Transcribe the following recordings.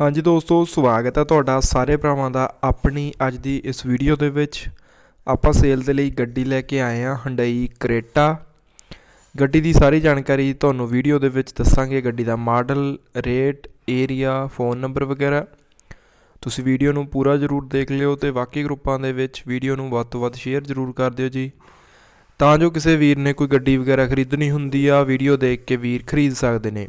ਹਾਂਜੀ ਦੋਸਤੋ, ਸਵਾਗਤ ਹੈ ਤੁਹਾਡਾ ਸਾਰੇ ਭਰਾਵਾਂ ਦਾ ਆਪਣੀ ਅੱਜ ਦੀ ਇਸ ਵੀਡੀਓ ਦੇ ਵਿੱਚ। ਆਪਾਂ ਸੇਲ ਦੇ ਲਈ ਗੱਡੀ ਲੈ ਕੇ ਆਏ ਹਾਂ ਹੰਡਈ ਕਰੇਟਾ ਗੱਡੀ ਦੀ ਸਾਰੀ ਜਾਣਕਾਰੀ ਤੁਹਾਨੂੰ ਵੀਡੀਓ ਦੇ ਵਿੱਚ ਦੱਸਾਂਗੇ। ਗੱਡੀ ਦਾ model, rate area phone number ਵਗੈਰਾ। ਤੁਸੀਂ ਵੀਡੀਓ ਨੂੰ ਪੂਰਾ ਜ਼ਰੂਰ ਦੇਖ ਲਿਓ ਤੇ ਬਾਕੀ ਗਰੁੱਪਾਂ ਦੇ ਵਿੱਚ ਵੀਡੀਓ ਨੂੰ ਵੱਧ ਤੋਂ ਵੱਧ ਸ਼ੇਅਰ ਜ਼ਰੂਰ ਕਰ ਦਿਓ ਜੀ। ਤਾਂ ਜੋ ਕਿਸੇ ਵੀਰ ਨੇ ਕੋਈ ਗੱਡੀ ਵਗੈਰਾ ਖਰੀਦਣੀ ਹੁੰਦੀ ਆ, ਵੀਡੀਓ ਦੇਖ ਕੇ ਵੀਰ ਖਰੀਦ ਸਕਦੇ ਨੇ।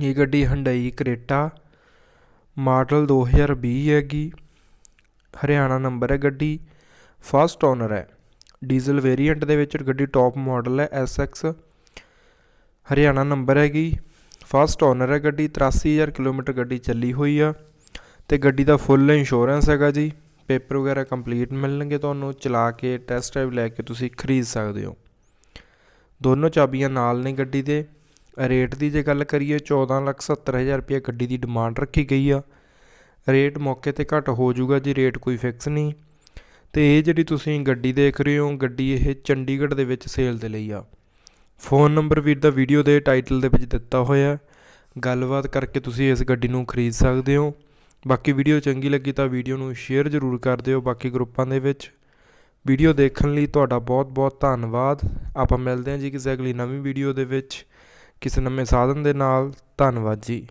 ਇਹ ਗੱਡੀ ਹੰਡਈ ਕਰੇਟਾ ਮਾਡਲ 2020 ਹੈਗੀ। ਹਰਿਆਣਾ ਨੰਬਰ ਹੈ ਗੱਡੀ। ਫਸਟ ਓਨਰ ਹੈ। ਡੀਜ਼ਲ ਵੇਰੀਐਂਟ ਦੇ ਵਿੱਚ ਗੱਡੀ ਟੌਪ ਮਾਡਲ ਹੈ SX ਹਰਿਆਣਾ ਨੰਬਰ ਹੈਗੀ। ਫਸਟ ਓਨਰ ਹੈ ਗੱਡੀ। 83000 ਕਿਲੋਮੀਟਰ ਗੱਡੀ ਚੱਲੀ ਹੋਈ ਆ। ਤੇ ਗੱਡੀ ਦਾ ਫੁੱਲ ਇੰਸ਼ੋਰੈਂਸ ਹੈਗਾ ਜੀ। ਪੇਪਰ ਵਗੈਰਾ ਕੰਪਲੀਟ ਮਿਲਣਗੇ ਤੁਹਾਨੂੰ। ਚਲਾ ਕੇ ਟੈਸਟ ਡਰਾਈਵ ਲੈ ਕੇ ਤੁਸੀਂ ਖਰੀਦ ਸਕਦੇ ਹੋ। ਦੋਨੋਂ ਚਾਬੀਆਂ ਨਾਲ ਨੇ ਗੱਡੀ ਦੇ। ਰੇਟ ਦੀ ਜੇ ਗੱਲ ਕਰੀਏ 1470000 ਰੁਪਏ ਗੱਡੀ ਦੀ ਡਿਮਾਂਡ ਰੱਖੀ ਗਈ ਆ। ਰੇਟ ਮੌਕੇ ਤੇ ਘੱਟ ਹੋ ਜਾਊਗਾ ਜੀ ਰੇਟ ਕੋਈ ਫਿਕਸ ਨਹੀਂ। ਤੇ ਇਹ ਜਿਹੜੀ ਤੁਸੀਂ ਗੱਡੀ ਦੇਖ ਰਹੇ ਹੋ, ਗੱਡੀ ਇਹ ਚੰਡੀਗੜ੍ਹ ਦੇ ਵਿੱਚ ਸੇਲ ਦੇ ਲਈ ਆ। ਫੋਨ ਨੰਬਰ ਵੀਰ ਦਾ ਵੀਡੀਓ ਦੇ ਟਾਈਟਲ ਦੇ ਵਿੱਚ ਦਿੱਤਾ ਹੋਇਆ ਗੱਲਬਾਤ ਕਰਕੇ ਤੁਸੀਂ ਇਸ ਗੱਡੀ ਨੂੰ ਖਰੀਦ ਸਕਦੇ ਹੋ। ਬਾਕੀ ਵੀਡੀਓ ਚੰਗੀ ਲੱਗੀ ਤਾਂ ਵੀਡੀਓ ਨੂੰ ਸ਼ੇਅਰ ਜ਼ਰੂਰ ਕਰ ਦਿਓ ਬਾਕੀ ਗਰੁੱਪਾਂ ਦੇ ਵਿੱਚ। ਵੀਡੀਓ ਦੇਖਣ ਲਈ ਤੁਹਾਡਾ ਬਹੁਤ-ਬਹੁਤ ਧੰਨਵਾਦ। ਆਪਾਂ ਮਿਲਦੇ ਹਾਂ ਜੀ ਕਿਸੇ ਅਗਲੀ ਨਵੀਂ ਵੀਡੀਓ ਦੇ ਵਿੱਚ। ਕਿਸੇ ਨਵੇਂ ਸਾਧਨ ਦੇ ਨਾਲ ਧੰਨਵਾਦ ਜੀ।